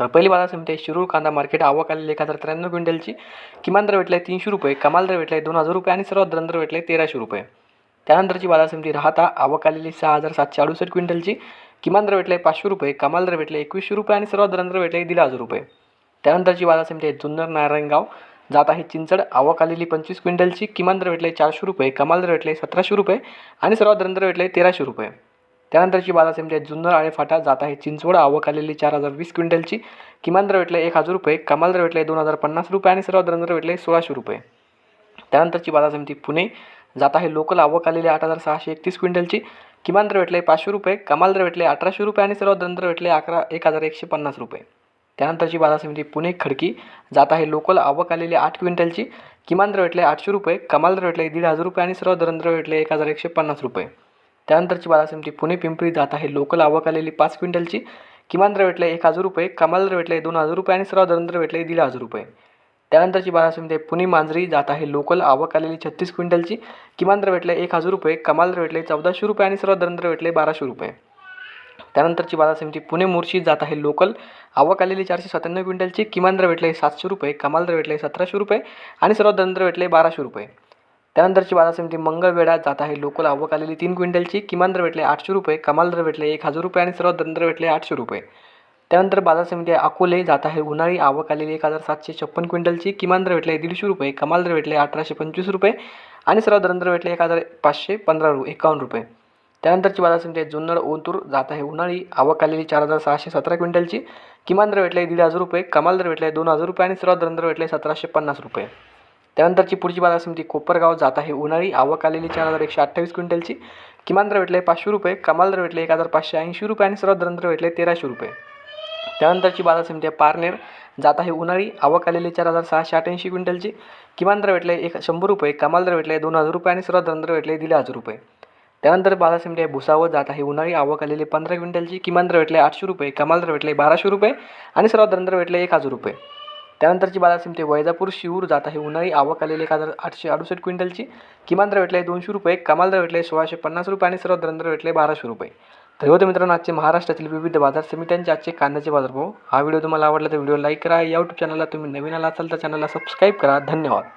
तर पहिली बाजार समिती आहे शिरूर कांदा मार्केट आवक आलेली एक हजार त्र्याण्णव क्विंटलची किमान दर भेटला आहे तीनशे रुपये कमाल दर भेटला आहे दोन हजार रुपये आणि सर्वात दर भेटला आहे तेराशे रुपये. त्यानंतरची बाजार समिती राहता आवक आलेली सहा हजार सातशे अडुसष्ट क्विंटलची किमान दर भेटला आहे पाचशे रुपये कमाल दर भेटले एकवीसशे रुपये आणि सर्वात दर भेटले आहे दीड हजार रुपये. त्यानंतरची बाजार समिती आहे जुन्नर नारायणगाव. जात आहे चिंचड आवक आलेली पंचवीस क्विंटलची किमान दर भेटले चारशे रुपये कमाल दर भेटले सतराशे रुपये आणि सर्वात दर भेटले तेराशे रुपये. त्यानंतरची बाजार समिती आहे. जुन्नर आळे फाटा जात आहे. चिंचवड आवक आलेली चार हजार वीस क्विंटलची. किमान दर भेटले एक हजार रुपये. कमाल दर भेटले दोन हजार पन्नास रुपये आणि सर्वात दर भेटले सोळाशे रुपये. त्यानंतरची बाजार समिती पुणे जात आहे. लोकल आवक आलेली आठ हजार सहाशे एकतीस क्विंटलची. किमान दर भेटले पाचशे रुपये. कमाल दर भेटले अठराशे रुपये आणि सर्वात दर भेटले अकरा एक हजार एकशे पन्नास रुपये. त्यानंतरची बाजार समिती पुणे खडकी जात आहे. लोकल आवक आलेली आठ क्विंटलची. किमान दर भेटले आठशे रुपये. कमाल दर भेटले दीड हजार रुपये आणि सर्व दर भेटले एक हजार एकशे पन्नास रुपये. त्यानंतरची बाजार समिती पुणे पिंपरी जात आहे. लोकल आवक आलेली पाच क्विंटलची. किमान दर भेटले एक हजार रुपये कमाल दर भेटले दोन हजार रुपये आणि सर्व दर भेटले दीड हजार रुपये. त्यानंतरची बाजार समिती आहे पुणे मांजरी जात आहे. लोकल आवक आलेली छत्तीस क्विंटलची. किमान दर भेटले एक हजार रुपये कमाल दर भेटले चौदाशे रुपये आणि सर्व दर भेटले बाराशे रुपये. त्यानंतरची बाजार समिती पुणे मोर्शी जात आहे. लोकल आवक आलेली चारशे सत्त्याण्णव क्विंटलची. किमान दर भेटले सातशे रुपये कमाल दर भेटले सतराशे रुपये आणि सर्व दर भेटले बाराशे रुपये. त्यानंतरची बाजार समिती मंगळवेढा जात आहे. लोकल आवक आलेली तीन क्विंटलची किमान दर भेटले आठशे रुपये कमाल दर भेटले एक हजार रुपये आणि सर्वात दर भेटले आठशे रुपये. त्यानंतर बाजार समिती अकोले जात आहे. उन्हाळी आवक आलेली एक हजार सातशे छप्पन क्विंटलची किमान दर भेटले दीडशे रुपये कमाल दर भेटले अठराशे पंचवीस रुपये आणि सर्वात दर भेटले एक हजार पाचशे पंधरा रु एकावन्न रुपये. त्यानंतरची बाजार समिती आहे जुन्नर ओतूर जात आहे. उन्हाळी आवक आलेली चार हजार सहाशे सतरा क्विंटलची किमान दर भेटले दीड हजार रुपये कमाल दर भेटले दोन हजार रुपये आणि सर्वात दर भेटले सतराशे पन्नास रुपये. त्यानंतरची पुढची बाजार समिती कोपरगाव जात आहे. उन्हाळी आवक आलेली चार हजार एकशे अठ्ठावीस क्विंटलची. किमान दर भेटले पाचशे रुपये कमाल दर भेटले एक हजार पाचशे ऐंशी रुपये आणि सर्वात दरंतर भेटले तेराशे रुपये. त्यानंतरची बाजार समिती आहे पारनेर जात आहे. उन्हाळी आवक आलेली चार हजार सहाशे अठ्याऐंशी क्विंटलची. किमान दर भेटले एक शंभर रुपये कमाल दर भेटले दोन हजार रुपये आणि सर्वात दरंतर भेटले दीड हजार रुपये. त्यानंतर बाजार समिती आहे भुसावळ जात आहे. उन्हाळी आवक आलेली पंधरा क्विंटलची. किमान दर भेटले आठशे रुपये कमाल दर भेटले बाराशे रुपये आणि सर्वात दरंतर भेटले एक हजार रुपये. त्यानंतरची बाजार ते वैजापूर शिऊर जात आहे. उन्हाळी आवक आलेली एक हजार आठशे अडुसष्ट क्विंटलची. किमान दर भेटले दोनशे रुपये. कमाल दर भेटले सोळाशे पन्नास रुपये आणि सर्वात दर भेटले बाराशे रुपये. तर होते मित्रांनो आजचे महाराष्ट्रातील विविध बाजार समित्यांचे आजचे कांद्याचे बाजारभाव. हा व्हिडिओ तुम्हाला आवडला तर व्हिडिओ लाईक करा. या यूट्यूब चॅनलला तुम्ही नवीन आला असाल तर चॅनलला सबस्क्राईब करा. धन्यवाद.